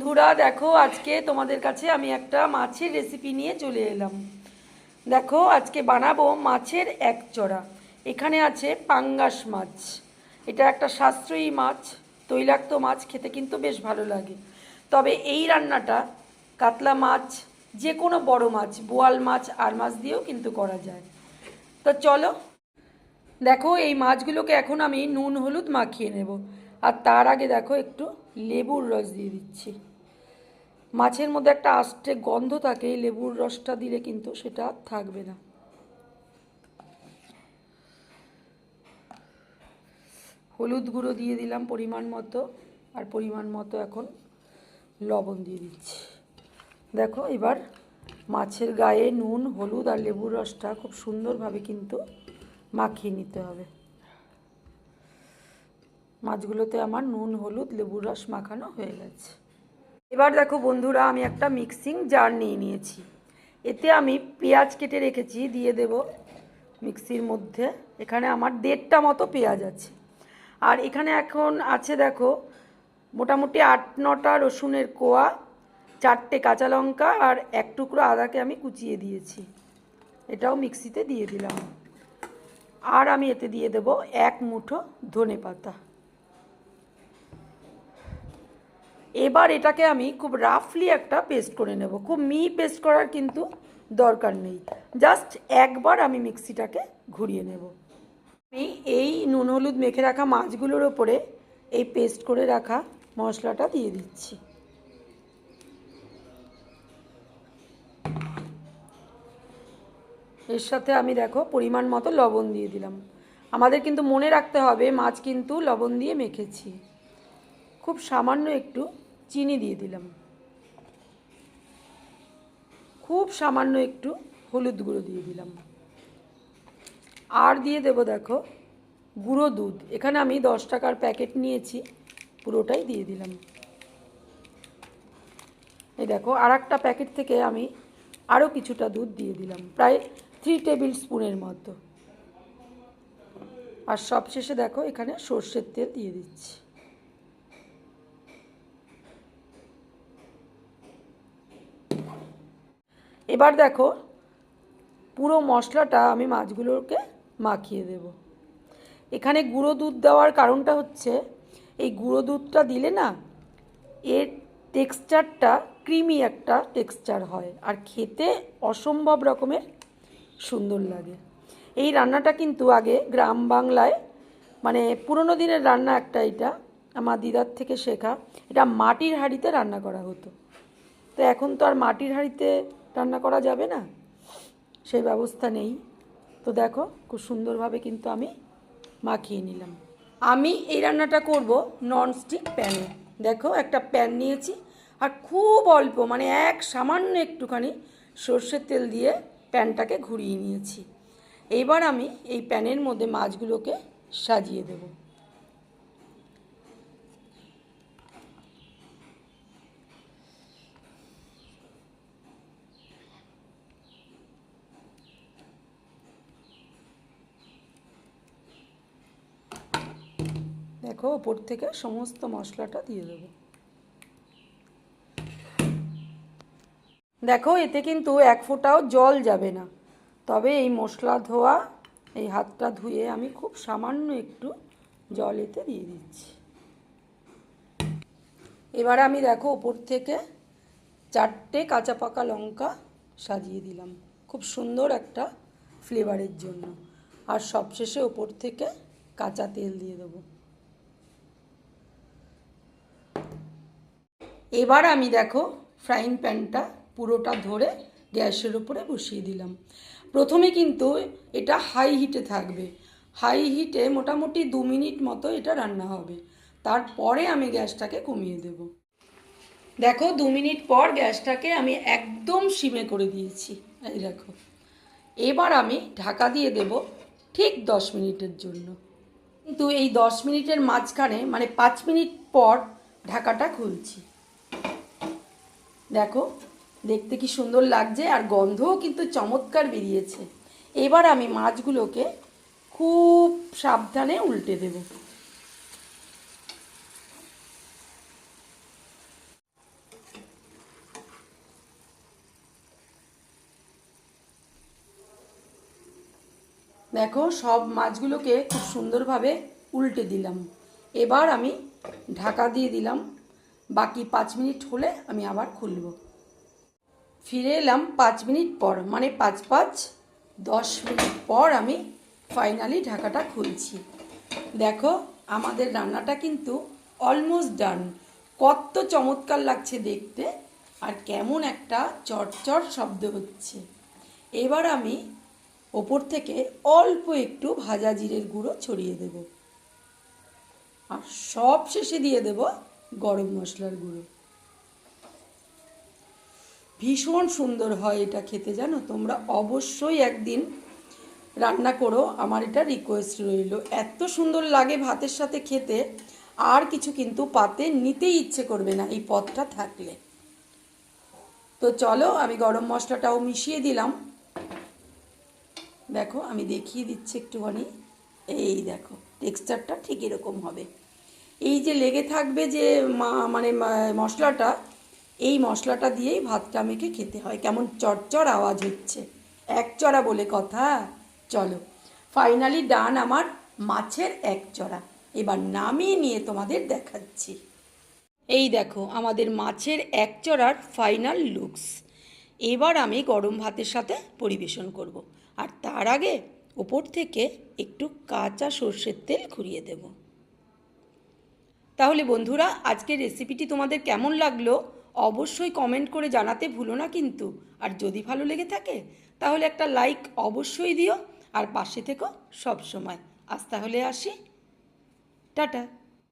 বন্ধুরা, দেখো আজকে তোমাদের কাছে আমি একটা মাছের রেসিপি নিয়ে চলে এলাম। দেখো, আজকে বানাবো মাছের এক চড়া। এখানে আছে পাঙ্গাস মাছ। এটা একটা সাশ্রয়ী মাছ, তৈলাক্ত মাছ, খেতে কিন্তু বেশ ভালো লাগে। তবে এই রান্নাটা কাতলা মাছ যে কোনো বড় মাছ, বোয়াল মাছ, আর মাছ দিয়েও কিন্তু করা যায়। তো চলো, দেখো এই মাছগুলোকে এখন আমি নুন, হলুদ মাখিয়ে নেব। আর তার আগে দেখো একটু লেবুর রস দিয়ে দিচ্ছি। মাছের মধ্যে একটা আষ্টে গন্ধ থাকে, লেবুর রসটা দিলে কিন্তু সেটা থাকবে না। হলুদ গুঁড়ো দিয়ে দিলাম পরিমাণ মতো, আর পরিমাণ মতো এখন লবণ দিয়ে দিচ্ছি। দেখো, এবার মাছের গায়ে নুন, হলুদ আর লেবুর রসটা খুব সুন্দরভাবে কিন্তু মাখিয়ে নিতে হবে। মাছগুলোতে আমার নুন, হলুদ, লেবুর রস মাখানো হয়ে গেছে। এবার দেখো বন্ধুরা, আমি একটা মিক্সিং জার নিয়ে নিয়েছি। এতে আমি পেঁয়াজ কেটে রেখেছি, দিয়ে দেব মিক্সির মধ্যে। এখানে আমার দেড়টা মতো পেঁয়াজ আছে। আর এখানে এখন আছে দেখো, মোটামুটি আট নটা রসুনের কোয়া, চারটে কাঁচা লঙ্কা আর এক টুকরো আদাকে আমি কুচিয়ে দিয়েছি। এটাও মিক্সিতে দিয়ে দিলাম। আর আমি এতে দিয়ে দেব এক মুঠো ধনে পাতা। এবার এটাকে আমি খুব রাফলি একটা পেস্ট করে নেব। খুব মি পেস্ট করার কিন্তু দরকার নেই। জাস্ট একবার আমি মিক্সিটাকে ঘুরিয়ে নেব। আমি এই নুন হলুদ মেখে রাখা মাছগুলোর ওপরে এই পেস্ট করে রাখা মশলাটা দিয়ে দিচ্ছি। এর সাথে আমি দেখো পরিমাণ মতো লবণ দিয়ে দিলাম। আমাদের কিন্তু মনে রাখতে হবে মাছ কিন্তু লবণ দিয়ে মেখেছি। খুব সামান্য একটু চিনি দিয়ে দিলাম। খুব সামান্য একটু হলুদ গুঁড়ো দিয়ে দিলাম। আর দিয়ে দেব দেখো গুঁড়ো দুধ। এখানে আমি দশ টাকার প্যাকেট নিয়েছি, পুরোটাই দিয়ে দিলাম। এই দেখো আর একটা প্যাকেট থেকে আমি আরও কিছুটা দুধ দিয়ে দিলাম, প্রায় থ্রি টেবিল স্পুনের মতো। আর সবশেষে দেখো এখানে সর্ষের তেল দিয়ে দিচ্ছি। এবার দেখো, পুরো মশলাটা আমি মাছগুলোকে মাখিয়ে দেব। এখানে গুঁড়ো দুধ দেওয়ার কারণটা হচ্ছে, এই গুঁড়ো দুধটা দিলে না, এর টেক্সচারটা ক্রিমি একটা টেক্সচার হয় আর খেতে অসম্ভব রকমের সুন্দর লাগে। এই রান্নাটা কিন্তু আগে গ্রাম বাংলায় মানে পুরোনো দিনের রান্না একটা এটা, আমার দিদার থেকে শেখা। এটা মাটির হাঁড়িতে রান্না করা হতো। তো এখন তো আর মাটির হাঁড়িতে রান্না করা যাবে না? সেই ব্যবস্থা নেই। তো দেখো, খুব সুন্দরভাবে কিন্তু আমি মাখিয়ে নিলাম। আমি এই রান্নাটা করব ননস্টিক প্যানে দেখো, একটা প্যান নিয়েছি, আর খুব অল্প মানে এক সামান্য একটুখানি সর্ষের তেল দিয়ে প্যানটাকে ঘুরিয়ে নিয়েছি। এইবার আমি এই প্যানের মধ্যে মাছগুলোকে সাজিয়ে দেবো। দেখো ওপর থেকে সমস্ত মশলাটা দিয়ে দেবো। দেখো, এতে কিন্তু এক ফোঁটাও জল যাবে না। তবে এই মশলা ধোয়া, এই হাতটা ধুয়ে আমি খুব সামান্য একটু জল এতে দিয়ে দিচ্ছি। এবার আমি দেখো, ওপর থেকে চারটে কাঁচা পাকা লঙ্কা সাজিয়ে দিলাম। খুব সুন্দর একটা ফ্লেভারের জন্য। আর সবশেষে ওপর থেকে কাঁচা তেল দিয়ে দেবো। এবার আমি দেখো ফ্রাইং প্যানটা পুরোটা ধরে গ্যাসের উপরে বসিয়ে দিলাম। প্রথমে কিন্তু এটা হাই হিটে থাকবে। হাই হিটে মোটামুটি দু মিনিট মতো এটা রান্না হবে। তারপরে আমি গ্যাসটাকে কমিয়ে দেব। দেখো দু মিনিট পর গ্যাসটাকে আমি একদম সিমে করে দিয়েছি। এই দেখো। এবার আমি ঢাকা দিয়ে দেব ঠিক দশ মিনিটের জন্য। কিন্তু এই দশ মিনিটের মাঝখানে মানে পাঁচ মিনিট পর ঢাকাটা খুলছি। দেখো, দেখতে কি সুন্দর লাগছে আর গন্ধও কিন্তু চমৎকার বেরিয়েছে। এবার আমি মাছগুলোকে খুব সাবধানে উল্টে দেব। দেখো, সব মাছগুলোকে খুব সুন্দরভাবে উল্টে দিলাম। এবার আমি ঢাকা দিয়ে দিলাম বাকি পাঁচ মিনিট হলে আমি আবার খুলব। ফিরে এলাম পাঁচ মিনিট পর মানে পাঁচ পাঁচ দশ মিনিট পর আমি ফাইনালি ঢাকাটা খুলছি। দেখো, আমাদের রান্নাটা কিন্তু অলমোস্ট ডান কত চমৎকার লাগছে দেখতে আর কেমন একটা চটচট শব্দ হচ্ছে। এবার আমি ওপর থেকে অল্প একটু ভাজা জিরের গুঁড়ো ছড়িয়ে দেব। আর সব শেষে দিয়ে দেব গরম মশলার গুঁড়ো। ভীষণ সুন্দর হয় এটা খেতে জানো? তোমরা অবশ্যই একদিন রান্না করো। আমার এটা রিকোয়েস্ট রইল। এত সুন্দর লাগে ভাতের সাথে খেতে। আর কিছু কিন্তু পাতে নিতেই ইচ্ছে করবে না এই পথটা থাকলে। তো চলো, আমি গরম মশলাটাও মিশিয়ে দিলাম। দেখো, আমি দেখিয়ে দিচ্ছি একটুখানি। এই দেখো টেক্সচারটা ঠিক এরকম হবে। এই যে লেগে থাকবে যে মানে মশলাটা, এই মশলাটা দিয়েই ভাতটা মেখে খেতে হয়। কেমন চড়চড় আওয়াজ হচ্ছে। এক চড়া বলে কথা। চলো ফাইনালি ডান আমার মাছের এক চড়া। এবার নামিয়ে নিয়ে তোমাদের দেখাচ্ছি। এই দেখো, আমাদের মাছের এক চড়ার ফাইনাল লুকস এবার আমি গরম ভাতের সাথে পরিবেশন করব। আর তার আগে ওপর থেকে একটু কাঁচা সর্ষের তেল ঘুরিয়ে দেব। তাহলে বন্ধুরা, আজকের রেসিপিটি তোমাদের কেমন লাগল অবশ্যই কমেন্ট করে জানাতে ভুলো না কিন্তু। আর যদি ভালো লেগে থাকে, তাহলে একটা লাইক অবশ্যই দিও। আর পাশে থেকো সবসময়। আজ তাহলে আসি। টাটা।